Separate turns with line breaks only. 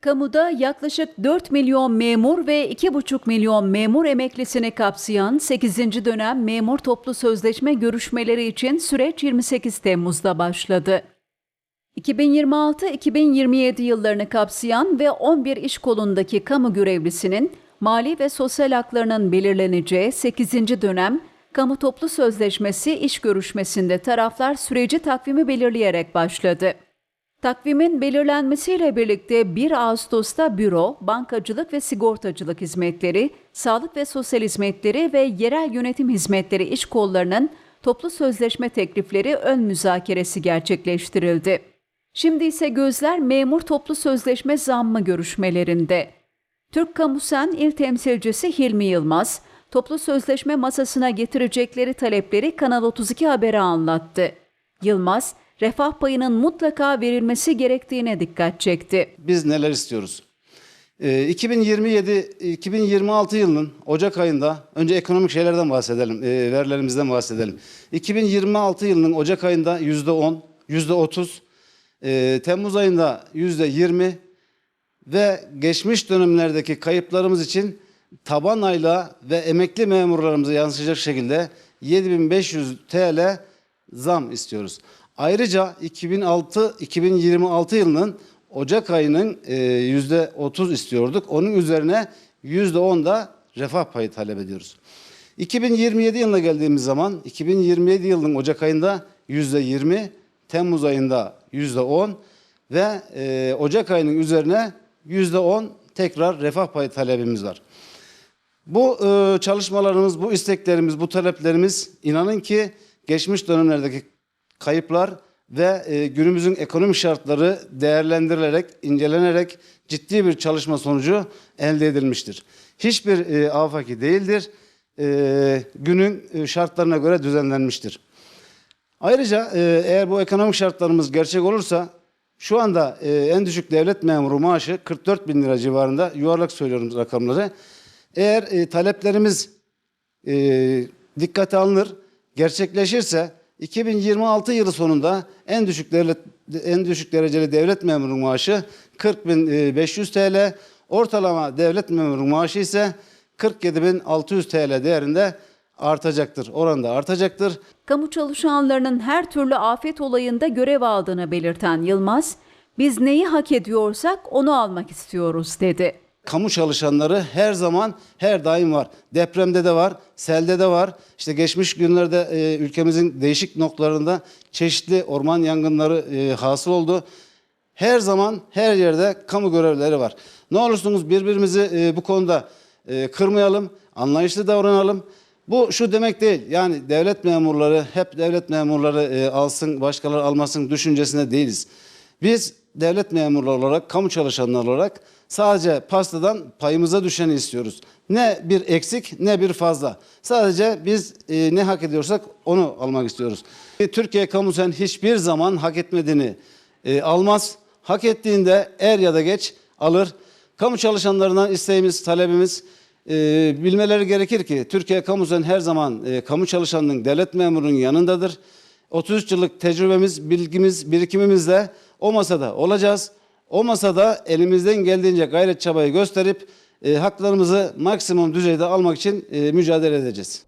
Kamuda yaklaşık 4 milyon memur ve 2,5 milyon memur emeklisini kapsayan 8. dönem memur toplu sözleşme görüşmeleri için süreç 28 Temmuz'da başladı. 2026-2027 yıllarını kapsayan ve 11 iş kolundaki kamu görevlisinin mali ve sosyal haklarının belirleneceği 8. dönem kamu toplu sözleşmesi iş görüşmesinde taraflar süreci takvimi belirleyerek başladı. Takvimin belirlenmesiyle birlikte 1 Ağustos'ta büro, bankacılık ve sigortacılık hizmetleri, sağlık ve sosyal hizmetleri ve yerel yönetim hizmetleri iş kollarının toplu sözleşme teklifleri ön müzakeresi gerçekleştirildi. Şimdi ise gözler memur toplu sözleşme zammı görüşmelerinde. Türk Kamusen İl Temsilcisi Hilmi Yılmaz, toplu sözleşme masasına getirecekleri talepleri Kanal 32 Haber'e anlattı. Yılmaz, refah payının mutlaka verilmesi gerektiğine dikkat çekti.
biz neler istiyoruz? Ee, 2027-2026 yılının Ocak ayında önce ekonomik şeylerden bahsedelim, e, verilerimizden bahsedelim. 2026 yılının Ocak ayında yüzde 10, yüzde 30, e, Temmuz ayında yüzde 20 ve geçmiş dönemlerdeki kayıplarımız için taban ayla ve emekli memurlarımıza yansıyacak şekilde 7500 TL zam istiyoruz. Ayrıca 2006-2026 yılının Ocak ayının e, yüzde 30 istiyorduk. Onun üzerine yüzde 10 da refah payı talep ediyoruz. 2027 yılına geldiğimiz zaman 2027 yılının Ocak ayında yüzde 20, Temmuz ayında yüzde 10 ve e, Ocak ayının üzerine yüzde 10 tekrar refah payı talebimiz var. Bu e, çalışmalarımız, bu isteklerimiz, bu taleplerimiz inanın ki geçmiş dönemlerdeki kayıplar ve e, günümüzün ekonomik şartları değerlendirilerek, incelenerek ciddi bir çalışma sonucu elde edilmiştir. Hiçbir e, afaki değildir. E, günün e, şartlarına göre düzenlenmiştir. Ayrıca eğer bu ekonomik şartlarımız gerçek olursa şu anda en düşük devlet memuru maaşı 44 bin lira civarında yuvarlak söylüyorum rakamları. Eğer taleplerimiz dikkate alınır, gerçekleşirse 2026 yılı sonunda en düşük devlet en düşük dereceli devlet memuru maaşı 40.500 TL, ortalama devlet memuru maaşı ise 47.600 TL değerinde artacaktır. Oranda artacaktır.
Kamu çalışanlarının her türlü afet olayında görev aldığını belirten Yılmaz, biz neyi hak ediyorsak onu almak istiyoruz dedi.
Kamu çalışanları her zaman her daim var. Depremde de var, selde de var. İşte geçmiş günlerde e, ülkemizin değişik noktalarında çeşitli orman yangınları e, hasıl oldu. Her zaman her yerde kamu görevlileri var. Ne olursunuz birbirimizi e, bu konuda e, kırmayalım, anlayışlı davranalım. Bu şu demek değil. Yani devlet memurları hep devlet memurları e, alsın, başkaları almasın düşüncesinde değiliz. Biz devlet memurları olarak, kamu çalışanları olarak sadece pastadan payımıza düşeni istiyoruz. Ne bir eksik ne bir fazla. Sadece biz e, ne hak ediyorsak onu almak istiyoruz. E, Türkiye kamusen hiçbir zaman hak etmediğini e, almaz. Hak ettiğinde er ya da geç alır. Kamu çalışanlarından isteğimiz, talebimiz e, bilmeleri gerekir ki Türkiye kamusen her zaman e, kamu çalışanının, devlet memurunun yanındadır. 33 yıllık tecrübemiz, bilgimiz, birikimimizle o masada olacağız. O masada elimizden geldiğince gayret çabayı gösterip e, haklarımızı maksimum düzeyde almak için e, mücadele edeceğiz.